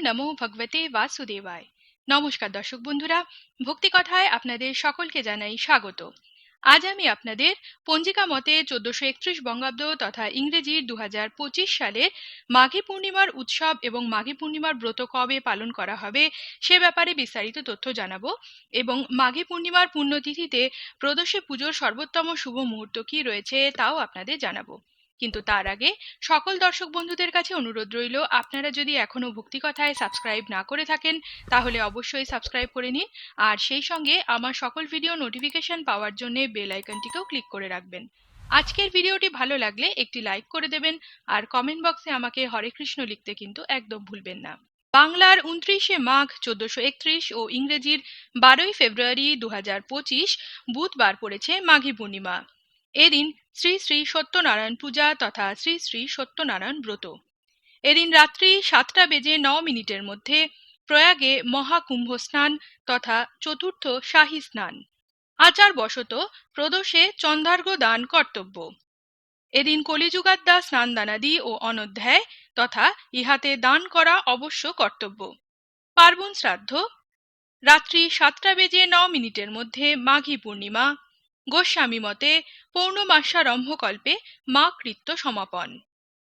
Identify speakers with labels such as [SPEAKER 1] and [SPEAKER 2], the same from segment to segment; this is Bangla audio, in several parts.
[SPEAKER 1] নমো ভগবতে বাসুদেবায়। নমস্কার দর্শক বন্ধুরা, ভক্তি কথায় আপনাদের সকলকে জানাই স্বাগত। আজ আমি আপনাদের পঞ্জিকা মতে চোদ্দশো একত্রিশ বঙ্গাব্দ তথা ইংরেজির দু পঁচিশ সালে মাঘী পূর্ণিমার উৎসব এবং মাঘী পূর্ণিমার ব্রত কবে পালন করা হবে সে ব্যাপারে বিস্তারিত তথ্য জানাব এবং মাঘী পূর্ণিমার পুণ্যতিথিতে প্রদোষে পুজোর সর্বোত্তম শুভ মুহূর্ত কি রয়েছে তাও আপনাদের জানাব। কিন্তু তার আগে সকল দর্শক বন্ধুদের কাছে অনুরোধ রইল, আপনারা যদি এখনও ভক্তি কথায় সাবস্ক্রাইব না করে থাকেন, তাহলে অবশ্যই সাবস্ক্রাইব করে নিন। আর সেই সঙ্গে আমার সকল ভিডিও নোটিফিকেশন পাওয়ার জন্য বেল আইকনটিকেও ক্লিক করে রাখবেন। আজকের ভিডিওটি ভালো লাগলে একটি লাইক করে দেবেন, আর কমেন্ট বক্সে আমাকে হরে কৃষ্ণ লিখতে কিন্তু একদম ভুলবেন না। বাংলার উনত্রিশে মাঘ চোদ্দশো একত্রিশ ও ইংরেজির বারোই ফেব্রুয়ারি দু হাজার পঁচিশ বুধবার পড়েছে মাঘী পূর্ণিমা। এদিন শ্রী শ্রী সত্যনারায়ণ পূজা তথা শ্রী শ্রী সত্যনারায়ণ ব্রত। এদিন রাত্রি সাতটা বেজে ন মিনিটের মধ্যে প্রয়াগে মহাকুম্ভ স্নান তথা চতুর্থ শাহী স্নান। আচার বশত প্রদোষে চন্দ্রার্ঘ দান কর্তব্য। এদিন কলিযুগাদ্দা স্নান দানাদি ও অনধ্যায় তথা ইহাতে দান করা অবশ্য কর্তব্য। পার্বণ শ্রাদ্ধ। রাত্রি সাতটা বেজে ন মিনিটের মধ্যে মাঘী পূর্ণিমা গোস্বামী মতে পৌর্ণমাসারম্ভকল্পে মা কৃত্য সমাপন।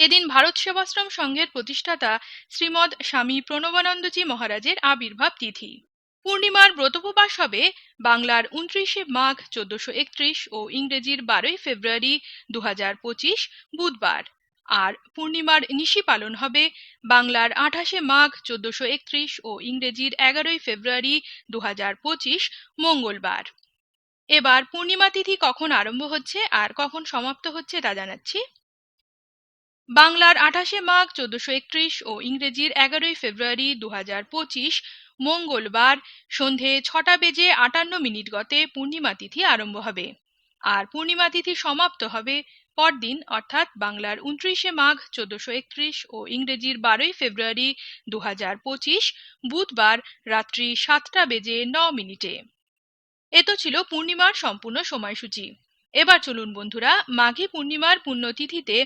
[SPEAKER 1] এদিন ভারত সেবাশ্রম সংঘের প্রতিষ্ঠাতা শ্রীমদ স্বামী প্রণবানন্দজি মহারাজের আবির্ভাব তিথি। পূর্ণিমার ব্রতোপবাস হবে বাংলার উনত্রিশে মাঘ চোদ্দশো একত্রিশ ও ইংরেজির বারোই ফেব্রুয়ারি দু হাজার পঁচিশ বুধবার। আর পূর্ণিমার নিশি পালন হবে বাংলার আঠাশে মাঘ চোদ্দশো একত্রিশ ও ইংরেজির এগারোই ফেব্রুয়ারি দু হাজার পঁচিশ মঙ্গলবার। এবার পূর্ণিমা তিথি কখন আরম্ভ হচ্ছে আর কখন সমাপ্ত হচ্ছে তা জানাচ্ছি। বাংলার আঠাশে মাঘ চোদ্দশো একত্রিশ ও ইংরেজির এগারোই ফেব্রুয়ারি দু হাজার পঁচিশ মঙ্গলবার সন্ধে ছটা বেজে আটান্ন মিনিট গতে পূর্ণিমা তিথি আরম্ভ হবে। আর পূর্ণিমা তিথি সমাপ্ত হবে পরদিন, অর্থাৎ বাংলার উনত্রিশে মাঘ চোদ্দশো একত্রিশ ও ইংরেজির বারোই ফেব্রুয়ারি দু হাজার পঁচিশ বুধবার রাত্রি সাতটা বেজে ন মিনিটে। এ তো ছিল পূর্ণিমার সম্পূর্ণ সময়সূচি। এবার চলুন বন্ধুরা, মাঘী পূর্ণিমার পুণ্যতিথিতে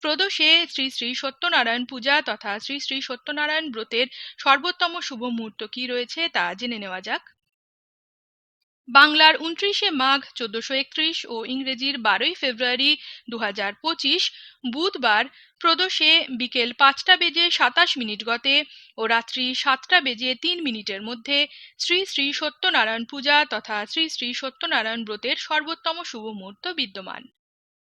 [SPEAKER 1] প্রদোষে শ্রী শ্রী সত্যনারায়ণ পূজা তথা শ্রী শ্রী সত্যনারায়ণ ব্রতের সর্বোত্তম শুভ মুহূর্ত কি রয়েছে তা জেনে নেওয়া যাক। বাংলার উনত্রিশে মাঘ চোদ্দশো একত্রিশ ও ইংরেজির বারোই ফেব্রুয়ারি দু বুধবার প্রদোষে বিকেল পাঁচটা বেজে সাতাশ মিনিট গতে ও রাত্রি সাতটা বেজে তিন মিনিটের মধ্যে শ্রী শ্রী সত্যনারায়ণ পূজা তথা শ্রী শ্রী সত্যনারায়ণ ব্রতের সর্বোত্তম শুভ মুহূর্ত বিদ্যমান।